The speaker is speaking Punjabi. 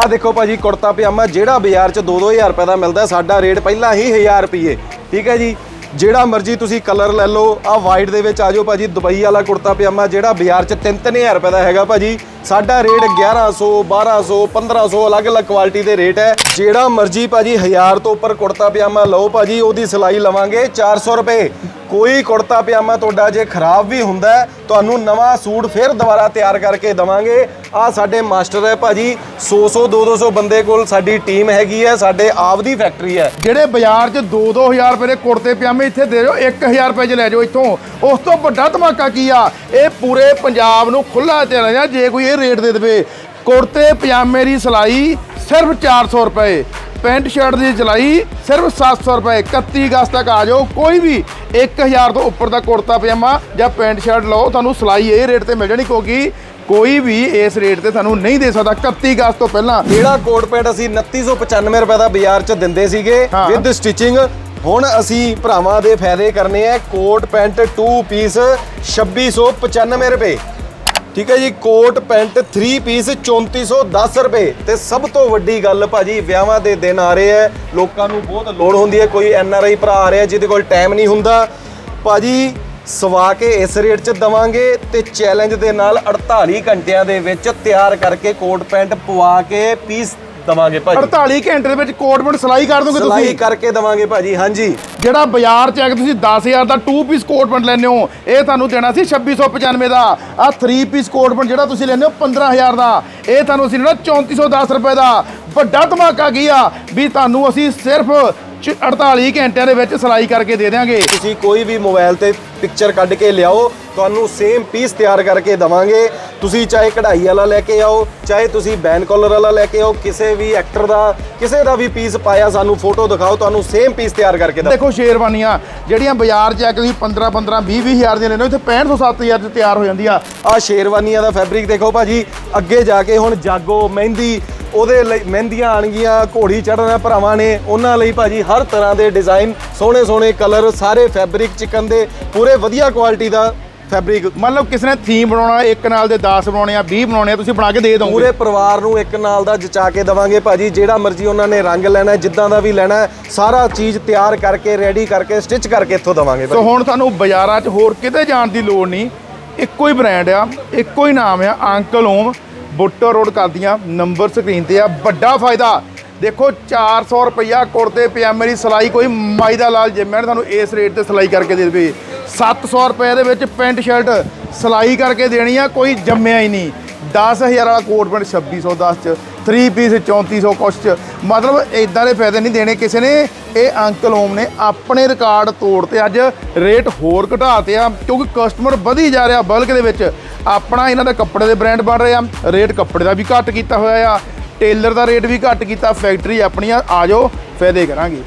ਆਹ ਦੇਖੋ ਭਾਜੀ, ਕੁੜਤਾ ਪਜਾਮਾ ਜਿਹੜਾ ਬਾਜ਼ਾਰ 'ਚ 2-2000 ਰੁਪਏ ਦਾ ਮਿਲਦਾ, ਸਾਡਾ ਰੇਟ ਪਹਿਲਾਂ ਹੀ 1000 ਰੁਪਏ ਠੀਕ ਹੈ ਜੀ? ਜਿਹੜਾ ਮਰਜ਼ੀ ਤੁਸੀਂ ਕਲਰ ਲੈ ਲਓ, ਆਹ ਵਾਈਟ ਦੇ ਵਿੱਚ ਆ ਜਾਓ ਭਾਜੀ, ਦੁਬਈ ਵਾਲਾ ਕੁੜਤਾ ਪਜਾਮਾ ਜਿਹੜਾ ਬਾਜ਼ਾਰ 'ਚ 3-3000 ਰੁਪਏ ਦਾ ਹੈਗਾ ਭਾਜੀ। ਸਾਡਾ ਰੇਟ 1100 1200 1500 ਅਲੱਗ-ਅਲੱਗ ਕੁਆਲਿਟੀ ਦੇ ਰੇਟ ਹੈ। ਜਿਹੜਾ ਮਰਜ਼ੀ ਭਾਜੀ 1000 ਤੋਂ ਉੱਪਰ ਕੁੜਤਾ ਪਜਾਮਾ ਲਓ ਭਾਜੀ, ਉਹਦੀ ਸਿਲਾਈ ਲਵਾਂਗੇ 400 ਰੁਪਏ। ਕੋਈ ਕੁੜਤਾ ਪਜਾਮਾ ਤੁਹਾਡਾ ਜੇ ਖਰਾਬ ਵੀ ਹੁੰਦਾ ਤੁਹਾਨੂੰ ਨਵਾਂ ਸੂਟ ਫਿਰ ਦੁਬਾਰਾ ਤਿਆਰ ਕਰਕੇ ਦਵਾਂਗੇ। ਆ ਸਾਡੇ ਮਾਸਟਰ ਹੈ ਭਾਜੀ 100 100 200 ਬੰਦੇ ਕੋਲ ਸਾਡੀ ਟੀਮ ਹੈਗੀ ਹੈ, ਸਾਡੇ ਆਪ ਦੀ ਫੈਕਟਰੀ ਹੈ। ਜਿਹੜੇ ਬਾਜ਼ਾਰ 'ਚ 2-2000 ਰੁਪਏ ਦੇ ਕੁੜਤੇ ਪਜਾਮੇ ਇੱਥੇ ਦੇ ਦਿਓ 1000 ਰੁਪਏ 'ਚ ਲੈ ਜਾਓ ਇੱਥੋਂ। ਉਸ ਤੋਂ ਵੱਡਾ ਧਮਾਕਾ ਕੀ ਆ? ਇਹ ਪੂਰੇ ਪੰਜਾਬ ਨੂੰ ਖੁੱਲਾ ਚੱਲਿਆ ਜੇ ਕੋਈ ਇਹ ਰੇਟ ਦੇ ਦੇਵੇ। ਕੁੜਤੇ ਪਜਾਮੇ ਦੀ ਸਿਲਾਈ ਸਿਰਫ 400 ਰੁਪਏ। ਪੈਂਟ ਸ਼ਰਟ ਦੀ ਸਿਲਾਈ ਸਿਰਫ 700 ਰੁਪਏ। 31 ਅਗਸਤ ਤੱਕ ਆ ਜਾਓ। ਕੋਈ ਵੀ 1000 ਤੋਂ ਉੱਪਰ ਦਾ ਕੁੜਤਾ ਪਜਾਮਾ ਜਾਂ ਪੈਂਟ ਸ਼ਰਟ ਲਓ ਤੁਹਾਨੂੰ ਸਿਲਾਈ ਇਹ ਰੇਟ ਤੇ ਮਿਲ ਜਾਣੀ ਕਿਉਂਕਿ ਕੋਈ ਵੀ ਇਸ ਰੇਟ ਤੇ ਤੁਹਾਨੂੰ ਨਹੀਂ ਦੇ ਸਕਦਾ। 31 ਅਗਸਤ ਤੋਂ ਪਹਿਲਾਂ ਜਿਹੜਾ ਕੋਟ ਪੈਂਟ ਅਸੀਂ 2995 ਰੁਪਏ ਦਾ ਬਾਜ਼ਾਰ 'ਚ ਦਿੰਦੇ ਸੀਗੇ। With stitching. ਹੁਣ ਅਸੀਂ ਭਰਾਵਾਂ ਦੇ ਫਾਇਦੇ ਕਰਨੇ ਆ ਕੋਟ ਪੈਂਟ 2 ਪੀਸ 2695 ਰੁਪਏ। ਠੀਕ ਹੈ ਜੀ, ਕੋਟ, ਪੈਂਟ 3 ਪੀਸ 3410 ਰੁਪਏ। ਤੇ ਸਭ ਤੋਂ ਵੱਡੀ ਗੱਲ ਭਾਜੀ, ਵਿਆਹਾਂ ਦੇ ਦਿਨ ਆ ਰਹੇ ਆ ਲੋਕਾਂ ਨੂੰ ਬਹੁਤ ਲੋੜ ਹੁੰਦੀ ਹੈ, ਕੋਈ ਐਨ ਆਰ ਆਈ ਭਰਾ ਆ ਰਿਹਾ, ਜਿਹਦੇ ਕੋਲ ਟਾਈਮ ਨਹੀਂ ਹੁੰਦਾ। ਭਾਜੀ, ਸਵਾ ਕੇ ਇਸ ਰੇਟ 'ਚ ਦਵਾਂਗੇ ਤੇ ਚੈਲੰਜ ਦੇ ਨਾਲ 48 ਘੰਟਿਆਂ ਦੇ ਵਿੱਚ ਤਿਆਰ ਕਰਕੇ ਕੋਟ, ਪੈਂਟ ਪਵਾ ਕੇ ਪੀਸ ਦਵਾਂਗੇ ਭਾਜੀ। 48 ਘੰਟੇ ਦੇ ਵਿੱਚ ਕੋਟ ਪੈਂਟ ਸਿਲਾਈ ਕਰ ਦੋਗੇ ਸਿਲਾਈ ਤੁਸੀਂ? ਕਰਕੇ ਦਵਾਂਗੇ ਭਾਜੀ ਹਾਂਜੀ। ਇਹ ਬਾਜ਼ਾਰ 'ਚ ਕੇ ਤੁਸੀਂ 10000 ਦਾ 2 ਪੀਸ ਕੋਟ ਪੈਂਟ ਲੈਂਦੇ ਹੋ ਇਹ ਤੁਹਾਨੂੰ ਦੇਣਾ ਸੀ 2695 ਦਾ। ਆ 3 ਪੀਸ ਕੋਟ ਪੈਂਟ ਜਿਹੜਾ ਤੁਸੀਂ ਲੈਂਦੇ ਹੋ 15000 ਦਾ। ਇਹ ਤੁਹਾਨੂੰ ਅਸੀਂ ਦੇਣਾ 3410 ਰੁਪਏ ਦਾ। ਵੱਡਾ ਧਮਾਕਾ ਕੀ ਆ? ਵੀ ਤੁਹਾਨੂੰ ਅਸੀਂ ਸਿਰਫ ਚ- 48 ਘੰਟਿਆਂ ਦੇ ਵਿੱਚ ਸਿਲਾਈ ਕਰਕੇ ਦੇ ਦਿਆਂਗੇ। ਤੁਸੀਂ ਕੋਈ ਵੀ ਮੋਬਾਈਲ ਤੇ ਪਿਕਚਰ ਕੱਢ ਕੇ ਲਿਆਓ ਤੁਹਾਨੂੰ ਸੇਮ ਪੀਸ ਤਿਆਰ ਕਰਕੇ ਦਵਾਂਗੇ। ਤੁਸੀਂ ਚਾਹੇ ਕਢਾਈ ਵਾਲਾ ਲੈ ਕੇ ਆਓ ਚਾਹੇ ਤੁਸੀਂ ਬੈਨ ਕਾਲਰ ਵਾਲਾ ਲੈ ਕੇ ਆਓ ਕਿਸੇ ਵੀ ਐਕਟਰ ਦਾ ਕਿਸੇ ਦਾ ਵੀ ਪੀਸ ਪਾਇਆ ਸਾਨੂੰ ਫੋਟੋ ਦਿਖਾਓ ਤੁਹਾਨੂੰ ਸੇਮ ਪੀਸ ਤਿਆਰ ਕਰਕੇ ਦੇਖੋ ਸ਼ੇਰਵਾਨੀਆਂ ਜਿਹੜੀਆਂ ਬਾਜ਼ਾਰ 'ਚ ਆ ਕੇ ਤੁਸੀਂ 15 15 20 20000 ਦੀਆਂ ਲੈਂਦੇ ਹੋ ਇੱਥੇ 65 ਤੋਂ 7000 'ਚ ਤਿਆਰ ਹੋ ਜਾਂਦੀ ਆ। ਆ ਸ਼ੇਰਵਾਨੀਆਂ ਦਾ ਫੈਬਰਿਕ ਦੇਖੋ ਭਾਜੀ ਅੱਗੇ ਜਾ ਕੇ ਹੁਣ ਜਾਗੋ ਮਹਿੰਦੀ ਉਹਦੇ ਲਈ ਮਹਿੰਦੀਆਂ ਆਣਗੀਆਂ ਘੋੜੀ ਚੜ੍ਹਨਾ ਭਰਾਵਾਂ ਨੇ ਉਹਨਾਂ ਲਈ ਭਾਜੀ ਹਰ ਤਰ੍ਹਾਂ ਦੇ ਡਿਜ਼ਾਈਨ ਸੋਹਣੇ ਸੋਹਣੇ ਕਲਰ ਸਾਰੇ ਫੈਬਰਿਕ ਚਿਕਨ ਦੇ ਪੂਰੇ ਵਧੀਆ ਕੁਆਲਿਟੀ ਦਾ ਫੈਬਰਿਕ ਮੰਨ ਲਓ ਕਿਸੇ ਨੇ ਥੀਮ ਬਣਾਉਣਾ ਇੱਕ ਨਾਲ ਦੇ 10 ਬਣਾਉਣੇ ਆ 20 ਬਣਾਉਣੇ ਆ ਤੁਸੀਂ ਬਣਾ ਕੇ ਦੇ ਦੋਗੇ। ਪੂਰੇ ਪਰਿਵਾਰ ਨੂੰ ਇੱਕ ਨਾਲ ਦਾ ਜਚਾ ਕੇ ਦਵਾਂਗੇ ਭਾਜੀ ਜਿਹੜਾ ਮਰਜ਼ੀ ਉਹਨਾਂ ਨੇ ਰੰਗ ਲੈਣਾ ਜਿੱਦਾਂ ਦਾ ਵੀ ਲੈਣਾ ਸਾਰਾ ਚੀਜ਼ ਤਿਆਰ ਕਰਕੇ ਰੈਡੀ ਕਰਕੇ ਸਟਿਚ ਕਰਕੇ ਇੱਥੋਂ ਦਵਾਂਗੇ ਸੋ ਹੁਣ ਤੁਹਾਨੂੰ ਬਾਜ਼ਾਰਾਂ 'ਚ ਹੋਰ ਕਿਤੇ ਜਾਣ ਦੀ ਲੋੜ ਨਹੀਂ। ਇੱਕੋ ਹੀ ਬ੍ਰਾਂਡ ਆ ਇੱਕੋ ਹੀ ਨਾਮ ਆ ਅੰਕਲ ਓਮ ਬੁੱਟਰ ਰੋਡ ਕਰਦੀਆਂ ਨੰਬਰ ਸਕਰੀਨ ਤੇ ਆ ਵੱਡਾ ਫਾਇਦਾ। ਦੇਖੋ 400 ਰੁਪਈਆ ਕੁੜਤੇ ਪਜਾਮੇ ਦੀ ਸਿਲਾਈ ਕੋਈ ਮਾਈ ਦਾ ਲਾਲ ਜਿੰਮੇ ਨੇ ਤੁਹਾਨੂੰ ਇਸ ਰੇਟ ਤੇ ਸਿਲਾਈ ਕਰਕੇ ਦੇ ਦੇਵੇ। 700 ਰੁਪਏ ਦੇ ਵਿੱਚ ਪੈਂਟ ਸ਼ਰਟ ਸਿਲਾਈ ਕਰਕੇ ਦੇਣੀ ਆ, ਕੋਈ ਜੰਮਿਆ ਹੀ ਨਹੀਂ। 10000 ਵਾਲਾ ਕੋਟ ਪੈਂਟ 2610 ਚ 3 ਪੀਸ 3400 ਕੁਛ ਚ। ਮਤਲਬ ਇਦਾਂ ਦੇ ਫਾਇਦੇ ਨਹੀਂ ਦੇਣੇ ਕਿਸੇ ਨੇ। ਇਹ ਅੰਕਲ ਓਮ ਨੇ ਆਪਣੇ ਰਿਕਾਰਡ ਤੋੜ ਤੇ ਅੱਜ ਰੇਟ ਹੋਰ ਘਟਾਤੇ ਆ, ਕਿਉਂਕਿ ਕਸਟਮਰ ਵਧੀ ਜਾ ਰਿਹਾ ਬਲਕ ਦੇ ਵਿੱਚ। ਆਪਣਾ ਇਹਨਾਂ ਦਾ ਕੱਪੜੇ ਦੇ ਬ੍ਰਾਂਡ ਬਣ ਰਹੇ ਆ। ਰੇਟ ਕੱਪੜੇ ਦਾ ਵੀ ਘੱਟ ਕੀਤਾ ਹੋਇਆ ਆ। ਟੇਲਰ ਦਾ ਰੇਟ ਵੀ ਘੱਟ ਕੀਤਾ। ਫੈਕਟਰੀ ਆਪਣੀ ਆ ਜਾਓ, ਫਾਇਦੇ ਕਰਾਂਗੇ।